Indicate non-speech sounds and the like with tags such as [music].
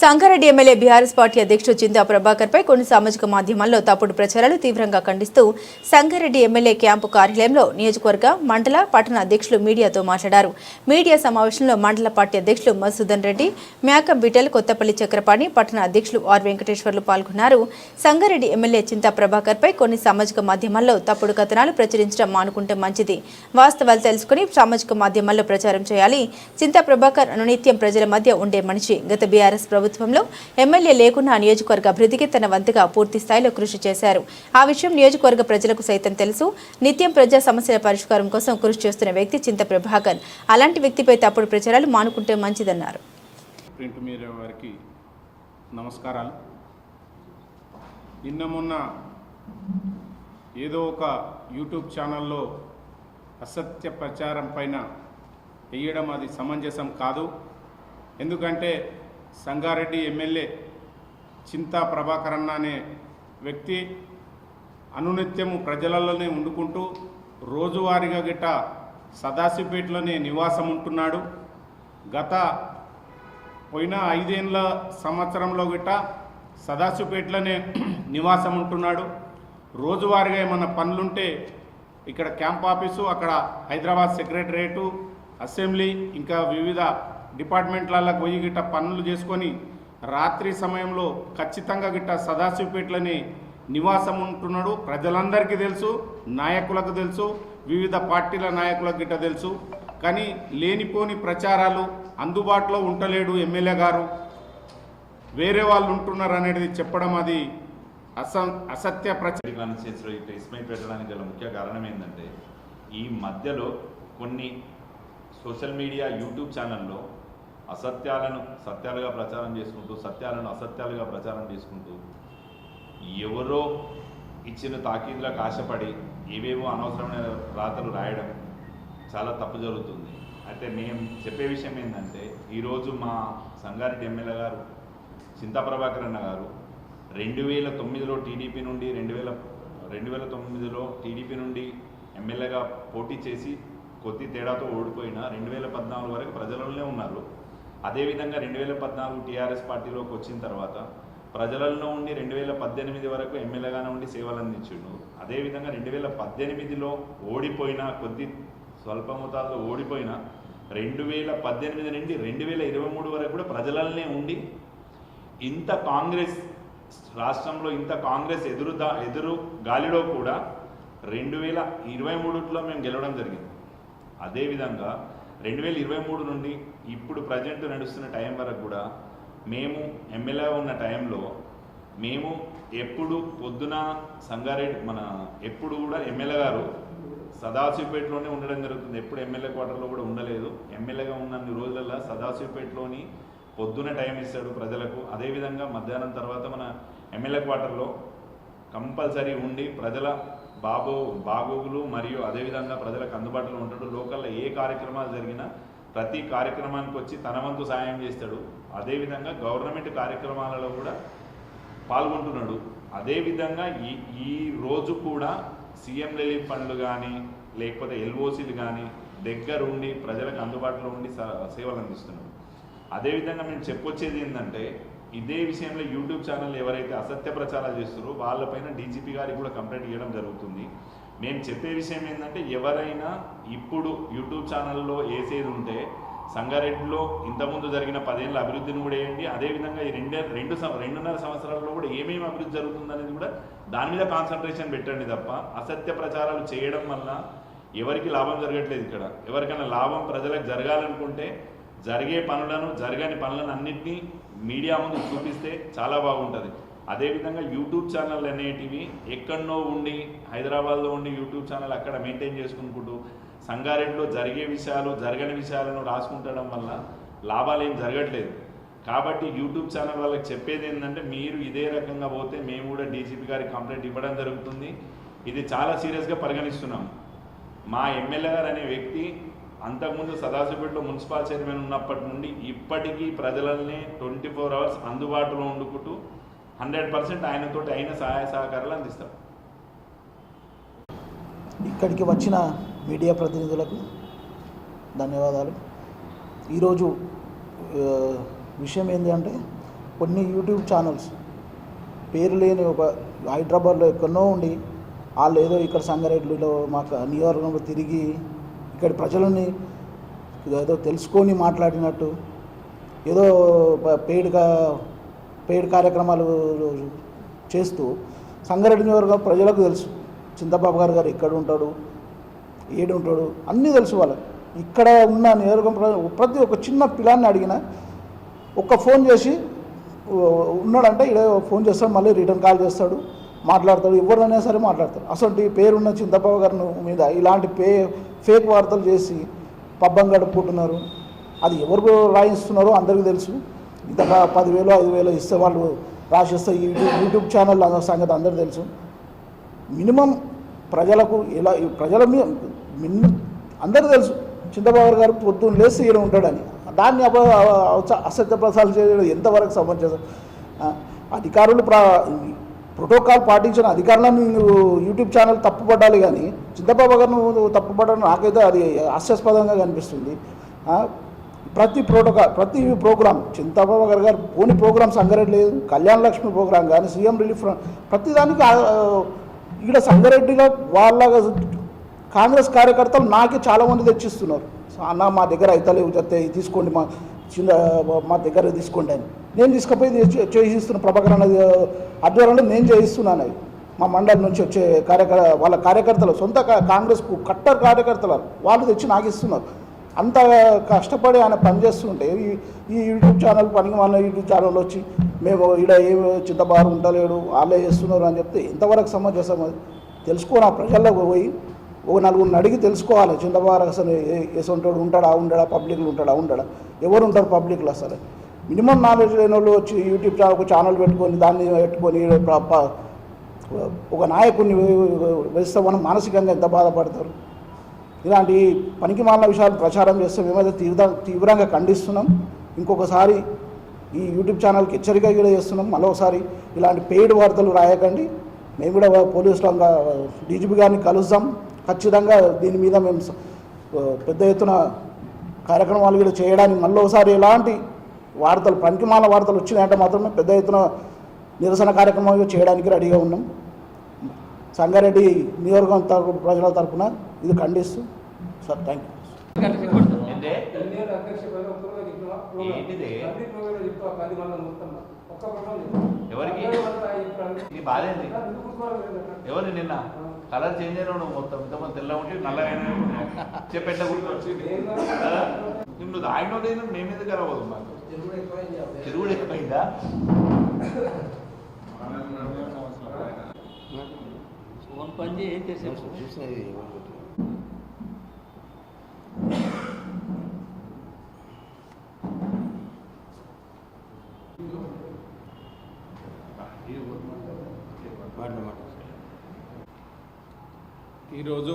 Sangareddy MLA BRS party అధ్యక్షుడు చింతా ప్రభాకర్ పై కొన్ని సామాజిక మాధ్యమాల్లో తప్పుడు ప్రచారాలు తీవ్రంగా ఖండిస్తూ సంగారెడ్డి ఎమ్మెల్యే క్యాంపు కార్యాలయంలో నియోజకవర్గ మండల పట్టణ అధ్యక్షులు మీడియాతో మాట్లాడారు. మీడియా సమావేశంలో మండల పార్టీ అధ్యక్షులు మధుసూదన్ రెడ్డి మేకం బిటల్ కొత్తపల్లి చక్రపాణి పట్టణ అధ్యక్షులు ఆర్ వెంకటేశ్వర్లు పాల్గొన్నారు. సంగారెడ్డి ఎమ్మెల్యే చింతా ప్రభాకర్ పై కొన్ని సామాజిక మాధ్యమాల్లో తప్పుడు కథనాలు ప్రచురించడం మానుకుంటే మంచిది. వాస్తవాలు తెలుసుకుని సామాజిక మాధ్యమాల్లో ప్రచారం చేయాలి. చింతా ప్రభాకర్ అనునిత్యం ప్రజల మధ్య ఉండే మనిషి. గత బీఆర్ఎస్ ప్రభుత్వంలో ఎమ్మెల్యే లేకున్నా నియోజకవర్గ అభివృద్ధికి తన వంతుగా పూర్తి స్థాయిలో కృషి చేశారు. ఆ విషయం నియోజకవర్గ ప్రజలకు సైతం తెలుసు. నిత్యం ప్రజా సమస్యల పరిష్కారం కోసం కృషి చేస్తున్న వ్యక్తి చింత ప్రభాకర్. అలాంటి వ్యక్తిపై తప్పుడు ప్రచారాలు మానుకుంటే మంచిదన్నారు. ప్రింట్ మీడియా వారికి నమస్కారాలు. నిన్న మొన్న ఏదో ఒక యూట్యూబ్ ఛానల్లో అసత్య ప్రచారం పైన వేయడం అది సమంజసం కాదు. ఎందుకంటే సంగారెడ్డి ఎమ్మెల్యే చింతా ప్రభాకరన్న అనే వ్యక్తి అనునిత్యము ప్రజలలోనే ఉండుకుంటూ రోజువారీగా గిట్ట సదాశివపేటలోనే నివాసం ఉంటున్నాడు గత పోయిన ఐదేళ్ళ సంవత్సరంలో గిట్ట సదాశివపేటలోనే [clears throat] నివాసం ఉంటున్నాడు రోజువారీగా ఏమన్నా పనులుంటే ఇక్కడ క్యాంప్ ఆఫీసు అక్కడ హైదరాబాద్ సెక్రటరేటు అసెంబ్లీ ఇంకా వివిధ డిపార్ట్మెంట్లలో పోయి గిట్ట పనులు చేసుకొని రాత్రి సమయంలో ఖచ్చితంగా గిట్ట సదాశివపేటలోనే నివాసం ఉంటున్నాడు ప్రజలందరికీ తెలుసు నాయకులకు తెలుసు వివిధ పార్టీల నాయకులకు గిట్ట తెలుసు. కానీ లేనిపోని ప్రచారాలు అందుబాటులో ఉండలేడు ఎమ్మెల్యే గారు. వేరే వాళ్ళు ఉంటున్నారు అనేది చెప్పడం అది అస అసత్య ప్రచారం కాన్స్టిట్యూన్సీలో పెట్టడానికి గల ముఖ్య కారణం ఏంటంటే ఈ మధ్యలో కొన్ని సోషల్ మీడియా యూట్యూబ్ ఛానల్లో అసత్యాలను సత్యాలుగా ప్రచారం చేసుకుంటూ సత్యాలను అసత్యాలుగా ప్రచారం చేసుకుంటూ ఎవరో ఇచ్చిన తాకీదులకు ఆశపడి ఏవేవో అనవసరమైన రాతలు రాయడం చాలా తప్పు జరుగుతుంది. అయితే మేము చెప్పే విషయం ఏంటంటే ఈరోజు మా సంగారెడ్డి ఎమ్మెల్యే గారు చింతా అన్న గారు రెండు వేల తొమ్మిదిలో టీడీపీ నుండి రెండు వేల రెండు వేల తొమ్మిదిలో టీడీపీ నుండి ఎమ్మెల్యేగా పోటీ చేసి కొద్ది తేడాతో ఓడిపోయిన రెండు వేల పద్నాలుగు వరకు ప్రజలలోనే ఉన్నారు. అదేవిధంగా రెండు వేల పద్నాలుగు టీఆర్ఎస్ పార్టీలోకి వచ్చిన తర్వాత ప్రజలలో ఉండి రెండు వేల పద్దెనిమిది వరకు ఎమ్మెల్యేగానే ఉండి సేవలు అందించిండు. అదేవిధంగా రెండు వేల పద్దెనిమిదిలో ఓడిపోయిన కొద్ది స్వల్ప మొత్తాల్లో ఓడిపోయిన రెండు వేల పద్దెనిమిది నుండి రెండు వేల ఇరవై మూడు వరకు కూడా ప్రజలనే ఉండి ఇంత కాంగ్రెస్ రాష్ట్రంలో ఇంత కాంగ్రెస్ ఎదురు దా ఎదురు గాలిలో కూడా రెండు వేల ఇరవై మూడులో మేము గెలవడం జరిగింది. అదేవిధంగా రెండు వేల ఇరవై మూడు నుండి ఇప్పుడు ప్రజెంట్ నడుస్తున్న టైం వరకు కూడా మేము ఎమ్మెల్యే ఉన్న టైంలో మేము ఎప్పుడు పొద్దున సంగారెడ్డి మన ఎప్పుడు కూడా ఎమ్మెల్యే గారు సదాశివపేటలోనే ఉండడం జరుగుతుంది. ఎప్పుడు ఎమ్మెల్యే క్వార్టర్లో కూడా ఉండలేదు. ఎమ్మెల్యేగా ఉన్నన్ని రోజులలో సదాశివపేటలోని పొద్దున టైం ఇస్తాడు ప్రజలకు. అదేవిధంగా మధ్యాహ్నం తర్వాత మన ఎమ్మెల్యే క్వార్టర్లో కంపల్సరీ ఉండి ప్రజల బాబో బాగోగులు మరియు అదేవిధంగా ప్రజలకు అందుబాటులో ఉంటాడు. లోకల్లో ఏ కార్యక్రమాలు జరిగినా ప్రతి కార్యక్రమానికి వచ్చి తన వంతు సాయం చేస్తాడు. అదేవిధంగా గవర్నమెంట్ కార్యక్రమాలలో కూడా పాల్గొంటున్నాడు. అదేవిధంగా ఈ ఈ రోజు కూడా సీఎం రిలీఫ్ ఫండ్లు కానీ లేకపోతే ఎల్ఓసీలు కానీ దగ్గరుండి ప్రజలకు అందుబాటులో ఉండి స- సేవలు అందిస్తున్నాడు. అదేవిధంగా మేము చెప్పొచ్చేది ఏంటంటే ఇదే విషయంలో యూట్యూబ్ ఛానల్ ఎవరైతే అసత్య ప్రచారాలు చేస్తారో వాళ్ళపైన డీజీపీ గారికి కూడా కంప్లైంట్ ఇవ్వడం జరుగుతుంది. మేము చెప్పే విషయం ఏంటంటే ఎవరైనా ఇప్పుడు యూట్యూబ్ ఛానల్లో వేసేది ఉంటే సంగారెడ్డిలో ఇంతకుముందు జరిగిన పదేళ్ళ అభివృద్ధిని కూడా వేయండి. అదేవిధంగా ఈ రెండే రెండు రెండున్నర సంవత్సరాల్లో కూడా ఏమేమి అభివృద్ధి జరుగుతుందనేది కూడా దాని మీద కాన్సన్ట్రేషన్ పెట్టండి తప్ప అసత్య ప్రచారాలు చేయడం వల్ల ఎవరికి లాభం జరగట్లేదు ఇక్కడ. ఎవరికైనా లాభం ప్రజలకు జరగాలనుకుంటే జరిగే పనులను జరగని పనులను అన్నింటినీ మీడియా ముందు చూపిస్తే చాలా బాగుంటుంది. అదేవిధంగా యూట్యూబ్ ఛానల్ అనేటివి ఎక్కడనో ఉండి హైదరాబాద్లో ఉండి యూట్యూబ్ ఛానల్ అక్కడ మెయింటైన్ చేసుకుంటూ సంగారెడ్డిలో జరిగే విషయాలు జరగని విషయాలను రాసుకుంటడం వల్ల లాభాలు ఏం జరగట్లేదు. కాబట్టి యూట్యూబ్ ఛానల్ వాళ్ళకి చెప్పేది ఏంటంటే మీరు ఇదే రకంగా పోతే మేము కూడా డీజీపీ గారికి కంప్లైంట్ ఇవ్వడం జరుగుతుంది. ఇది చాలా సీరియస్గా పరిగణిస్తున్నాం మా ఎమ్మెల్యే గారు అనే వ్యక్తి అంతకుముందు సదాశివపేటలో మున్సిపల్ చైర్మన్ ఉన్నప్పటి నుండి ఇప్పటికీ ప్రజలని ట్వంటీ ఫోర్ అవర్స్ అందుబాటులో ఉండుకుంటూ హండ్రెడ్ పర్సెంట్ ఆయనతో అయిన సహాయ సహకారాలు అందిస్తారు ఇక్కడికి వచ్చిన మీడియా ప్రతినిధులకు ధన్యవాదాలు. ఈరోజు విషయం ఏంటి అంటే కొన్ని యూట్యూబ్ ఛానల్స్ పేరు లేని ఒక హైదరాబాద్లో ఎక్కడో ఉండి వాళ్ళు ఏదో ఇక్కడ సంగారెడ్డిలో మాకు నియోజకవర్గంలో తిరిగి ఇక్కడ ప్రజలని ఏదో తెలుసుకొని మాట్లాడినట్టు ఏదో పెయిడ్గా పెయిడ్ కార్యక్రమాలు చేస్తూ సంగారెడ్డి నియోజకవర్గం ప్రజలకు తెలుసు. చింతబాబు గారు గారు ఎక్కడ ఉంటాడు ఏడు ఉంటాడు అన్నీ తెలుసు వాళ్ళకి. ఇక్కడ ఉన్న నియోజకవర్గం ప్రతి ఒక్క చిన్న పిల్లాన్ని అడిగిన ఒక్క ఫోన్ చేసి ఉన్నాడంటే ఇక్కడ ఫోన్ చేస్తాడు మళ్ళీ రిటర్న్ కాల్ చేస్తాడు మాట్లాడతాడు ఎవరైనా సరే మాట్లాడతాడు. అసలు పేరున్న చింతబాబు గారిని మీద ఇలాంటి పే ఫేక్ వార్తలు చేసి పబ్బం గడుపుకుంటున్నారు. అది ఎవరు రాయిస్తున్నారో అందరికీ తెలుసు. ఇంత పదివేలు ఐదు వేలు ఇస్తే వాళ్ళు రాసిస్తే యూట్యూబ్ యూట్యూబ్ ఛానల్ సంగతి అందరికీ తెలుసు. మినిమం ప్రజలకు ఎలా ప్రజల మీద మిన్ అందరూ తెలుసు. చింతబాబు గారు పొద్దున్న లేసి ఈయన ఉంటాడని. దాన్ని అప అసత్య ప్రసారాలు చేయడం ఎంతవరకు సమంజసం అధికారులు ప్రా ప్రోటోకాల్ పాటించిన అధికారులను నువ్వు యూట్యూబ్ ఛానల్ తప్పుపడాలి కానీ చింతబాబు గారు నువ్వు తప్పుపడడం నాకైతే అది హాస్యాస్పదంగా కనిపిస్తుంది. ప్రతి ప్రోటోకాల్ ప్రతి ప్రోగ్రామ్ చింతబాబు గారు గారు పోని ప్రోగ్రామ్స్ సంగారెడ్డి లేదు కళ్యాణ లక్ష్మి ప్రోగ్రామ్ కానీ సీఎం రిలీఫ్ ప్రతిదానికి ప్రతి దానికి ఇక్కడ సంగారెడ్డిలో వాళ్ళ కాంగ్రెస్ కార్యకర్తలు నాకే చాలామంది తెచ్చిస్తున్నారు. అన్న మా దగ్గర అయితలేవు చెప్తే తీసుకోండి మా చిన్న మా దగ్గర తీసుకుంటాను నేను తీసుకుపోయి చేయిస్తున్న ప్రభాకర్ అన్న ఆధ్వర్యంలో నేను చేయిస్తున్నాను అవి మా మండలి నుంచి వచ్చే కార్యకర్త వాళ్ళ కార్యకర్తలు సొంత కాంగ్రెస్ కాంగ్రెస్కు కట్టర్ కార్యకర్తలు వాళ్ళు తెచ్చి నాకు ఇస్తున్నారు. అంత కష్టపడి ఆయన పనిచేస్తుంటే ఈ ఈ యూట్యూబ్ ఛానల్ పనికి మన యూట్యూబ్ ఛానల్ వచ్చి మేము ఈడ ఏమి చింతబారు ఉండలేడు వాళ్ళే చేస్తున్నారు అని చెప్తే ఇంతవరకు సమంజసం అది? తెలుసుకోని ఆ ప్రజల్లోకి పోయి ఒక నలుగురిని అడిగి తెలుసుకోవాలి. చింతబారు అసలు ఎసంటాడు ఉంటాడా ఉండడా పబ్లిక్లో ఉంటాడా ఉండడా? ఎవరు ఉంటారు పబ్లిక్లో అసలు? మినిమం నాలెడ్జ్ లేని వాళ్ళు వచ్చి యూట్యూబ్ ఛానల్ ఒక ఛానల్ పెట్టుకొని దాన్ని పెట్టుకొని ఒక నాయకుడిని వేస్తే మనం మానసికంగా ఎంత బాధపడతారు? ఇలాంటి పనికి మాలిన విషయాలు ప్రచారం చేస్తే మేమైతే తీవ్ర తీవ్రంగా ఖండిస్తున్నాం. ఇంకొకసారి ఈ యూట్యూబ్ ఛానల్కి హెచ్చరిక కూడా చేస్తున్నాం. మరోసారి ఇలాంటి పెయిడ్ వార్తలు రాయకండి. మేము కూడా పోలీసులు డీజీపీ గారిని కలుస్తాం ఖచ్చితంగా దీని మీద మేము పెద్ద ఎత్తున కార్యక్రమాలు కూడా చేయడానికి మళ్ళీ ఒకసారి ఎలాంటి వార్తలు పనికిమాల వార్తలు వచ్చినాయంటే మాత్రమే పెద్ద ఎత్తున నిరసన కార్యక్రమాలు చేయడానికి రెడీగా ఉన్నాం. సంగారెడ్డి నియోజకవర్గం తరపు ప్రజల తరపున ఇది ఖండిస్తూ సార్ థ్యాంక్ యూ ఎవరికి? నీ బాధ ఏంది ఎందుకు కూర్చోవాలి మీరు అట్లా? ఎవరు నిన్న? కలర్ చేంజ్ అయినా నువ్వు మొత్తం. ఇంతమంది తెల్ల ఉంటే చెప్పెట్ట కాదు. నిన్ను ఆయన లేదు మేము ఎందుకు కలవదు మాకు తిరుగుడు ఎక్కువైంది ఫోన్ పని చేయి ఈరోజు